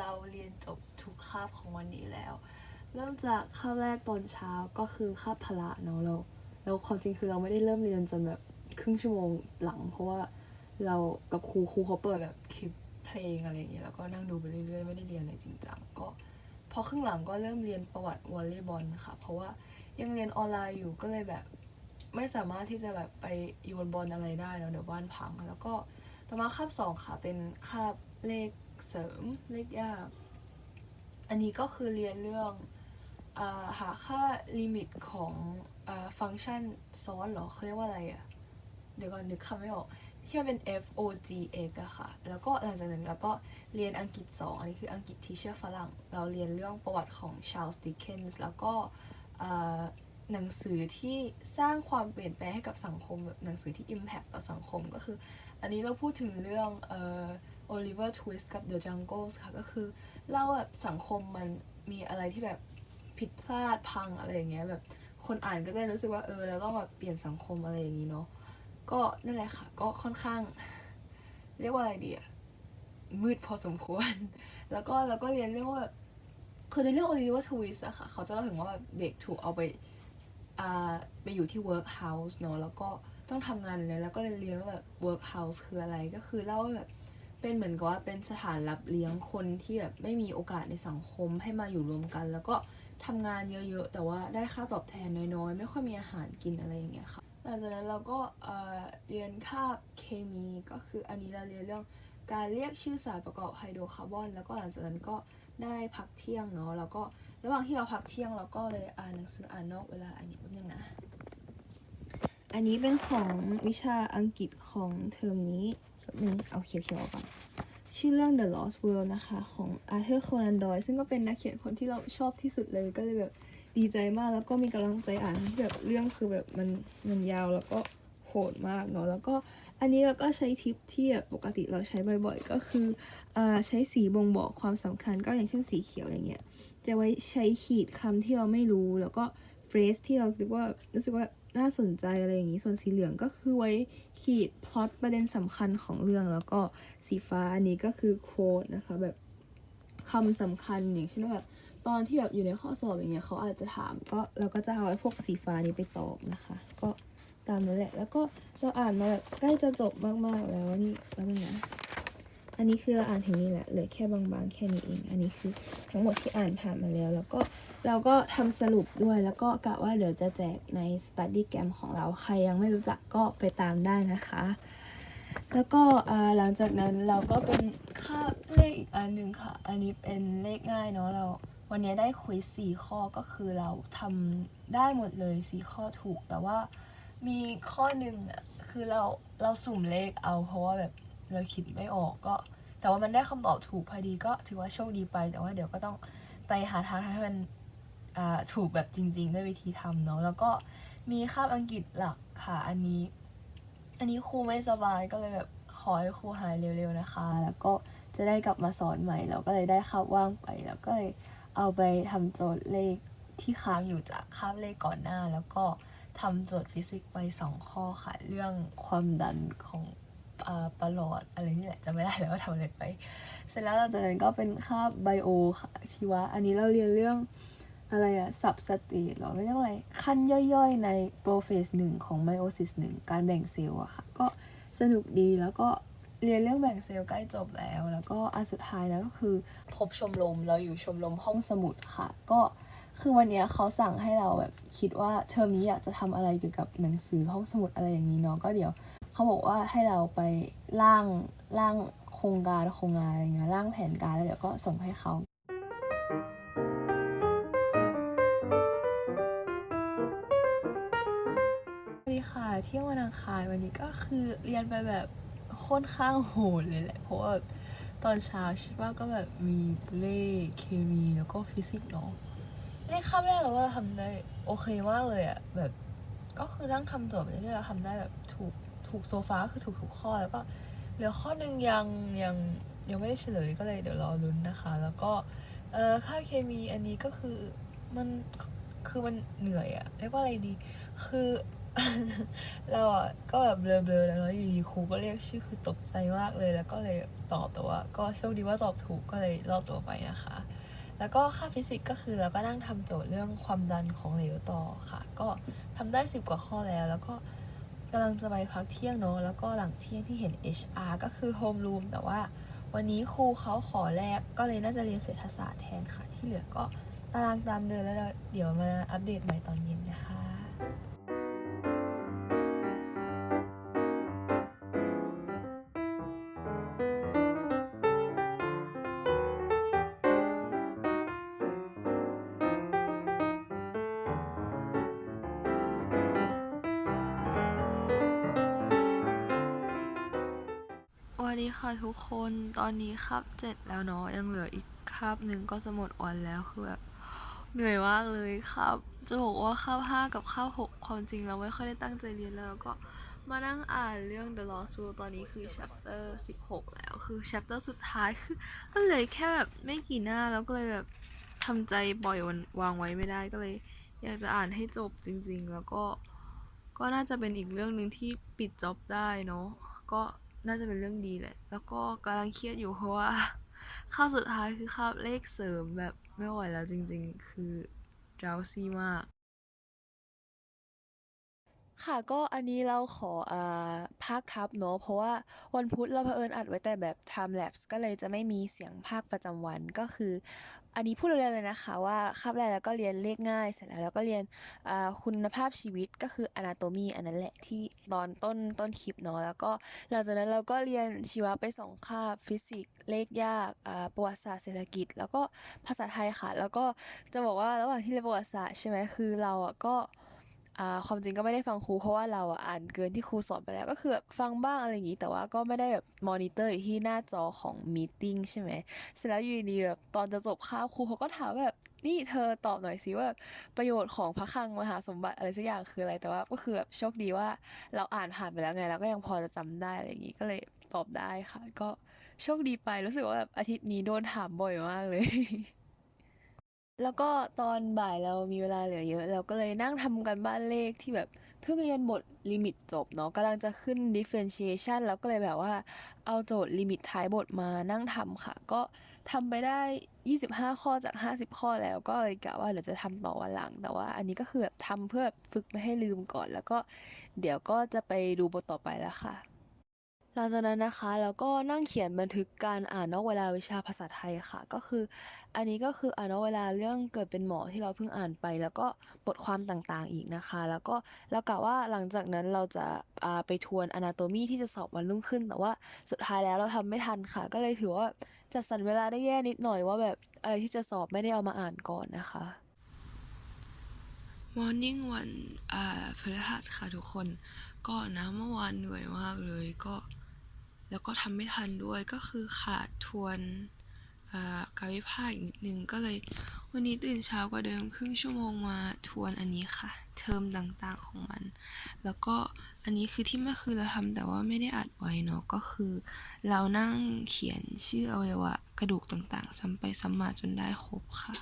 เราเรียนจบทุกคาบของวันนี้แล้ว เริ่มจากคาบแรกตอนเช้าก็คือคาบพละเนาะเราแล้วความจริงคือเราไม่ได้เริ่มเรียนจนแบบครึ่งชั่วโมงหลัง เพราะว่าเรากับครูครูเขาเปิดแบบคลิปเพลงอะไรอย่างเงี้ยแล้วก็นั่งดูไปเรื่อยๆไม่ได้เรียนอะไรจริงจังก็พอครึ่งหลังก็เริ่มเรียนประวัติวอลเลย์บอลค่ะ เพราะว่ายังเรียนออนไลน์อยู่ก็เลยแบบไม่สามารถที่จะแบบไปโยนบอลอะไรได้เนอะเดี๋ยวบ้านพัง แล้วก็ต่อมาคาบสองค่ะเป็นคาบเลข เสริมเลขยาก อันนี้ก็คือเรียนเรื่องอหาค่าลิมิตของอฟังก์ชันซ้อนหรอเขาเรียกว่าอะไรอะเดี๋ยวก่อนนึกคำไม่ออกที่มันเป็น F O G X อะค่ะ แล้วก็หลังจากนั้นเราก็เรียนอังกฤษ 2 อันนี้คืออังกฤษทีเชื่อฝรั่ง เราเรียนเรื่องประวัติของชา l ล s ดิ c เคนส์แล้วก็หนังสือที่สร้างความเปลี่ยนแปลงให้กับสังคมแบบหนังสือที่ Impact ต่อสังคมก็คือ อันนี้เราพูดถึงเรื่องอ Oliver Twist กับ The Jungles ค่ะ ก็คือเล่าแบบสังคมมันมีอะไรที่แบบผิดพลาดพังอะไรอย่างเงี้ยแบบคนอ่านก็จะรู้สึกว่าเออเราต้องแบบเปลี่ยนสังคมอะไรอย่างนี้เนาะก็นั่นแหละค่ะ ก็ค่อนข้าง เรียกว่าอะไรดีอะมืดพอสมควร แล้วก็แล้วก็เรียนเรื่องว่าแบบคือในเรื่อง Oliver Twist อะค่ะ เขาจะเล่าถึงว่าแบบเด็กถูกเอาไปอ่าไปอยู่ที่ workhouse เนาะแล้วก็ต้องทำงานอะไรแล้วก็เลยเรียนว่าแบบ workhouse คืออะไรก็คือเล่าว่าแบบ เป็นเหมือนกับว่าเป็นสถานรับเลี้ยงคนที่แบบไม่มีโอกาสในสังคมให้มาอยู่รวมกัน แล้วก็ทำงานเยอะๆ แต่ว่าได้ค่าตอบแทนน้อยๆ ไม่ค่อยมีอาหารกินอะไรอย่างเงี้ยค่ะหลังจากนั้นเราก็เออเรียนคาบเคมีก็คืออันนี้เราเรียนเรื่องการเรียกชื่อสารประกอบไฮโดรคาร์บอน แล้วก็หลังจากนั้นก็ได้พักเที่ยงเนาะแล้วก็ระหว่างที่เราพักเที่ยงเราก็เลยอ่านหนังสืออ่านนอกเวลาอันนี้แป๊บนึงนะอันนี้เป็นของวิชาอังกฤษของเทอมนี้ นึงเอาเขียวๆก่อนชื่อเรื่อง The Lost World นะคะของ Arthur Conan Doyle ซึ่งก็เป็นนักเขียนคนที่เราชอบที่สุดเลยก็เลยแบบดีใจมากแล้วก็มีกำลังใจอ่านที่แบบเรื่องคือแบบมันมันยาวแล้วก็โหดมากเนาะแล้วก็อันนี้เราก็ใช้ทิปที่แบบปกติเราใช้บ่อยๆ ก็คืออใช้สีบ่งบอกความสำคัญก็อย่างเช่นสีเขียวอย่างเงี้ยจะไว้ใช้ขีดคำที่เราไม่รู้แล้วก็เฟรสที่เราคิดว่ารู้สึกว่า น่าสนใจอะไรอย่างนี้ ส่วนสีเหลืองก็คือไว้ขีดพล็อตประเด็นสำคัญของเรื่อง แล้วก็สีฟ้าอันนี้ก็คือโค้ดนะคะแบบคำสำคัญอย่างเช่นแบบตอนที่แบบอยู่ในข้อสอบอย่างเงี้ยเขาอาจจะถามก็เราก็จะเอาไอ้พวกสีฟ้านี้ไปตอบนะคะ ก็ตามนั้นแหละ แล้วก็เราอ่านมาแบบใกล้จะจบมากๆแล้วนี่แล้วนึงนะ อันนี้คือเราอ่านถึงนี่แหละเหลือแค่บางๆแค่นี้เอง อันนี้คือทั้งหมดที่อ่านผ่านมาแล้ว แล้วก็เราก็ทำสรุปด้วยแล้วก็กะว่าเดี๋ยวจะแจกใน study g a m ของเราใครยังไม่รู้จักก็ไปตามได้นะคะ แล้วก็หลังจากนั้นเราก็เป็นคาบเลขอีกอันหนึ่งค่ะ อันนี้เป็นเลขง่ายเนาะเราวันนี้ได้คุยสี่ข้อก็คือเราทำได้หมดเลยสี่ข้อถูก แต่ว่ามีข้อหนึ่งอะคือเราเราสุ่มเลขเอาเพราะว่าแบบ เราคิดไม่ออกก็ แต่ว่ามันได้คำตอบถูกพอดีก็ถือว่าโชคดีไป แต่ว่าเดี๋ยวก็ต้องไปหาทางให้มันถูกแบบจริง ๆ ด้วยวิธีทำเนาะแล้วก็มีคาบอังกฤษหลักค่ะอันนี้ อันนี้ครูไม่สบายก็เลยแบบขอให้ครูหายเร็วๆนะคะ แล้วก็จะได้กลับมาสอนใหม่แล้วก็เลยได้คาบว่างไป แล้วก็เลยเอาไปทำโจทย์เลขที่ค้างอยู่จากคาบเลขก่อนหน้า แล้วก็ทำโจทย์ฟิสิกส์ไปสองข้อค่ะ เรื่องความดันของ ประหลอดอะไรนี่แหละจะไม่ได้แล้วว่าทำอะไรไป เสร็จแล้วหลังจากนั้นก็เป็นคาบไบโอชีวะ อันนี้เราเรียนเรื่องอะไรอะสับสตตหรอเรียกอะไรขั้นย่อยๆ ในโปรเฟสหนึ่งของไมโอซิสหนึ่งการแบ่งเซลล์อะค่ะ ก็สนุกดีแล้วก็เรียนเรื่องแบ่งเซลล์ใกล้จบแล้ว แล้วก็อันสุดท้ายนะก็คือพบชมรมเราอยู่ชมรมห้องสมุดค่ะ ก็คือวันเนี้ยเขาสั่งให้เราแบบคิดว่าเทอมนี้อยากจะทำอะไรเกี่ยวกับหนังสือห้องสมุดอะไรอย่างนี้เนาะก็เดี๋ยว เขาบอกว่าให้เราไปร่างร่างโครงการโครงงานอะไรเงี้ยร่างแผนการแล้วเดี๋ยวก็ส่งให้เขาสวัสดีค่ะเที่ยงวันอังคารวันนี้ก็คือเรียนไปแบบค่อนข้างโหดเลยแหละ เพราะว่าตอนเช้าใช่ปะก็แบบมีเลขเคมีแล้วก็ฟิสิกส์เนาะเลขคาบแรกเราว่าเราทำได้โอเคมากเลยอะแบบก็คือนั่งทำโจทย์ไปเรื่อยๆเราทำได้แบบถูก ถูกโซฟาก็คือถูกทุกข้อแล้วก็เหลือข้อหนึ่งยังยังยังไม่ได้เฉลยก็เลยเดี๋ยวรอลุ้นนะคะ แล้วก็เออค่าเคมีอันนี้ก็คือมันคือมันเหนื่อยอะเรียกว่าอะไรดีคือเราอะก็แบบเบลอๆแล้วอะอยู่ดีครูก็เรียกชื่อคือตกใจมากเลยแล้วก็เลยตอบแต่ว่า ก็โชคดีว่าตอบถูกก็เลยรอดตัวไปนะคะ แล้วก็ค่าฟิสิกส์ก็คือเราก็นั่งทำโจทย์เรื่องความดันของเหลวต่อค่ะ ก็ทำได้สิบกว่าข้อแล้ว แล้วก็ กำลังจะไปพักเที่ยงเนาะแล้วก็หลังเที่ยงที่เห็น HR ก็คือโฮมรูมแต่ว่าวันนี้ครูเขาขอแลกก็เลยน่าจะเรียนเศรษฐศาสตร์แทนค่ะ ที่เหลือก็ตารางตามเดิมแล้วเดี๋ยวมาอัปเดตใหม่ตอนเย็นนะคะ ดีค่ะทุกคนตอนนี้คาบเจ็ดแล้วเนาะยังเหลืออีกคาบหนึ่งก็จะหมดวันแล้วคือแบบเหนื่อยมากเลยครับ จะบอกว่าคาบห้ากับคาบหกความจริงเราไม่ค่อยได้ตั้งใจเรียนแล้วก็มานั่งอ่านเรื่อง The Lost World ตอนนี้คือ chapter 16 แล้วคือ chapter สุดท้ายคือมันเลือแค่แบบไม่กี่หน้าแล้วก็เลยแบบทำใจปล่อยวันวางไว้ไม่ได้ก็เลย อยากจะอ่านให้จบจริง ๆ แล้วก็ก็น่าจะเป็นอีกเรื่องหนึ่งที่ปิดจ็อบได้เนาะก็ น่าจะเป็นเรื่องดีแหละ แล้วก็กำลังเครียดอยู่เพราะว่าข้าวสุดท้ายคือข้าวเลขเสริมแบบไม่ไหวแล้วจริงๆ คือเราซีมาก ค่ะก็อันนี้เราขออ่าภาคทับเนาะเพราะว่าวันพุธเราเผอิญอัดไว้แต่แบบ time lapse ก็เลยจะไม่มีเสียงภาคประจำวันก็คือ อันนี้พูดเร็วๆเลยนะคะว่าคาบแรกแล้วก็เรียนเลขง่ายเสร็จแล้วแล้วก็เรียนอ่าคุณภาพชีวิตก็คือ anatomy อันนั้นแหละที่ตอนต้นต้นคลิปเนาะแล้วก็หลังจากนั้นเราก็เรียนชีวะไปสองคาบฟิสิกส์เลขยากอ่าประวัติศาสตร์เศรษฐกิจ แล้วก็ภาษาไทยค่ะ แล้วก็จะบอกว่าระหว่างที่เรียนประวัติศาสตร์ใช่ไหมคือเราอะก็ ความจริงก็ไม่ได้ฟังครูเพราะว่าเราอ่านเกินที่ครูสอนไปแล้ว ก็คือฟังบ้างอะไรอย่างงี้ แต่ว่าก็ไม่ได้แบบมอนิเตอร์อยู่ที่หน้าจอของมีติ้งใช่ไหมเสร็จแล้วอยู่ดีแบบตอนจะจบคาบครูเขาก็ถามแบบนี่เธอตอบหน่อยสิว่าประโยชน์ของพระคลังมหาสมบัติอะไรสักอย่างคืออะไรแต่ว่าก็คือแบบโชคดีว่าเราอ่านผ่านไปแล้วไงแล้วก็ยังพอจะจำได้อะไรอย่างงี้ก็เลยตอบได้ค่ะ ก็โชคดีไปรู้สึกว่าแบบอาทิตย์นี้โดนถามบ่อยมากเลย แล้วก็ตอนบ่ายเรามีเวลาเหลือเยอะ เราก็เลยนั่งทำกันบ้านเลขที่แบบเพิ่งเรียนบทลิมิตจบเนาะกำลังจะขึ้น differentiation แล้วก็เลยแบบว่าเอาโจทย์ลิมิตท้ายบทมานั่งทำค่ะ ก็ทำไปได้ 25 ข้อจาก 50 ข้อแล้วก็เลยกะว่าเดี๋ยวจะทำต่อวันหลัง แต่ว่าอันนี้ก็คือแบบทำเพื่อฝึกไม่ให้ลืมก่อน แล้วก็เดี๋ยวก็จะไปดูบทต่อไปแล้วค่ะ หลังจากนั้นนะคะแล้วก็นั่งเขียนบันทึกการอ่านนอกเวลาวิชาภาษาไทยค่ะ ก็คือ อันนี้ก็คืออ่านนอกเวลาเรื่องเกิดเป็นหมอที่เราเพิ่งอ่านไป แล้วก็บทความต่างๆอีกนะคะ แล้วก็เรากะว่าหลังจากนั้นเราจะาไปทวน anatomy ที่จะสอบวันรุ่งขึ้น แต่ว่าสุดท้ายแล้วเราทำไม่ทันค่ะ ก็เลยถือว่าจัดสรรเวลาได้แย่นิดหน่อยว่าแบบอะไรที่จะสอบไม่ได้เอามาอ่านก่อนนะคะ Morning วันอ่าพฤหัสค่ะทุกคน ก็นะเมื่อวานเหนื่อยมากเลยก็ แล้วก็ทำไม่ทันด้วยก็คือขาดทวนกายวิภาคอีกนิดนึงก็เลยวันนี้ตื่นเช้ากว่าเดิมครึ่งชั่วโมงมาทวนอันนี้ค่ะ เทอมต่างๆของมัน แล้วก็อันนี้คือที่เมื่อคืนเราทำแต่ว่าไม่ได้อัดไว้เนาะก็คือ เรานั่งเขียนชื่ออวัยวะกระดูกต่างๆ ซ้ำไปซ้ำมาจนได้ครบค่ะ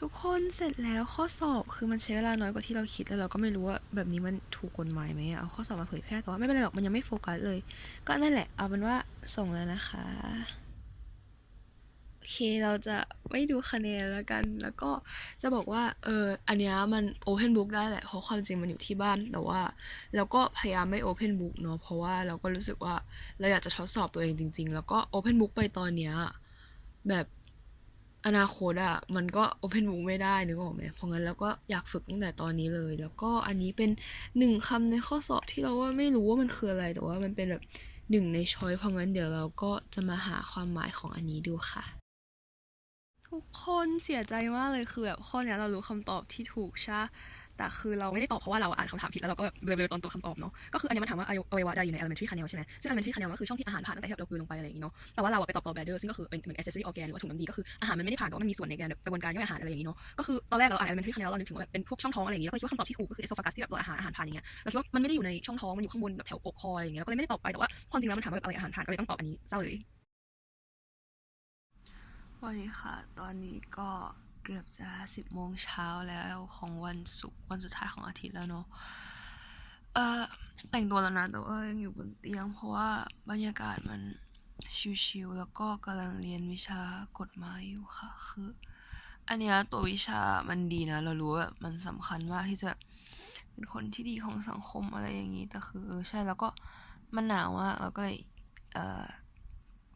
ทุกคนเสร็จแล้วข้อสอบคือมันใช้เวลาน้อยกว่าที่เราคิดแล้วเราก็ไม่รู้ว่าแบบนี้มันถูกกฎหมายไหมเอาข้อสอบมาเผยแพร่แต่ว่าไม่เป็นไรหรอกมันยังไม่โฟกัสเลย ก็นั่นแหละเอาเป็นว่าส่งแล้วนะคะโอเคเราจะไม่ดูคะแนนแล้วกัน แล้วก็จะบอกว่าเอออันเนี้ยมัน Open Book ได้แหละเพราะความจริงมันอยู่ที่บ้านแต่ว่าเราก็พยายามไม่ Open Book เนอะเพราะว่าเราก็รู้สึกว่าเราอยากจะทดสอบตัวเองจริง ๆ แล้วก็ Open Book ไปตอนเนี้ยแบบ อนาคตอะมันก็ Open Book ไม่ได้นึกออกไหมเพราะงั้นเราก็อยากฝึกตั้งแต่ตอนนี้เลย แล้วก็อันนี้เป็นหนึ่งคำในข้อสอบที่เราว่าไม่รู้ว่ามันคืออะไร แต่ว่ามันเป็นแบบหนึ่งในช้อยเพราะงั้นเดี๋ยวเราก็จะมาหาความหมายของอันนี้ดูค่ะ ทุกคนเสียใจมากเลยคือแบบข้อนี้เรารู้คำตอบที่ถูกใช่ แต่คือเราไม่ได้ตอบเพราะว่าเราอ่านคำถามผิดแล้วเราก็แบบเบลอๆตอนตัวคำตอบเนาะก็คืออันนี้มันถามว่าอวัยวะใดอยู่ใน elementary canal ใช่ไหมซึ่ง elementary canal ก็คือช่องที่อาหารผ่านตั้งแต่ที่เรากลืนลงไปอะไรอย่างงี้เนาะแต่ว่าเราไปตอบ gallbladder ซึ่งก็คือเป็นเหมือน accessory organ หรือว่าถุงน้ำดีก็คืออาหารมันไม่ได้ผ่านแต่ว่ามันมีส่วนในการกระบวนการย่อยอาหารอะไรอย่างงี้เนาะก็คือตอนแรกเราอ่าน elementary canal เรานึกถึงว่าแบบเป็นพวกช่องท้องอะไรอย่างงี้แล้วก็คิดว่าคำตอบที่ถูกก็คือ esophagus ที่แบบออาหารอาหารผ่านอย่างเงี้ยเราคิดว่ามันไม่ได้อยู่ในช่องท้องมันอยู่ข้างบนแบบแถวอกคออะไรอย่างเงี้ยก็เลยไม่ได้ตอบไปแต่ว่าความจริงแล้วมันถามว่าอะไรอาหารผ่านก็เลยต้องตอบอันนี้เศร้าเลยวันนี้ค่ะ ตอนนี้ก็ เกือบจะสิบโมงเช้าแล้วของวันศุกร์วันสุดท้ายของอาทิตย์แล้วเนาะเออแต่งตัวแล้วนะแต่ว่ายังอยู่บนเตียง เพราะว่าบรรยากาศมันชิลๆแล้วก็กำลังเรียนวิชากฎหมายอยู่ค่ะคือ อันเนี้ยตัววิชามันดีนะ เรารู้ว่ามันสำคัญมากที่จะเป็นคนที่ดีของสังคมอะไรอย่างนี้แต่คือเออใช่แล้วก็มันหนาวมากเราก็เลยเออ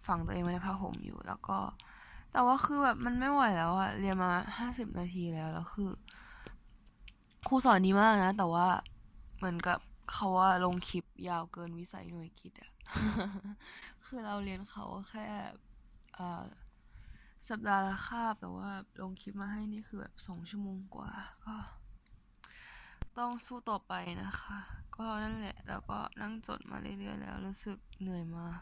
ฝังตัวเองไว้ในผ้าห่มอยู่แล้วก็ แต่ว่าคือแบบมันไม่ไหวแล้วอะเรียนมาห้าสิบนาทีแล้วแล้วคือ ครูสอนดีมากนะ แต่ว่าเหมือนกับเขาว่าลงคลิปยาวเกินวิสัยหน่วยกิตอะคือเราเรียนเขาแค่อ่อสัปดาห์ละคาบแต่ว่าลงคลิปมาให้นี่คือแบบสองชั่วโมงกว่าก็ ต้องสู้ต่อไปนะคะ ก็นั่นแหละ แล้วก็นั่งจดมาเรื่อยๆแล้วรู้สึกเหนื่อยมาก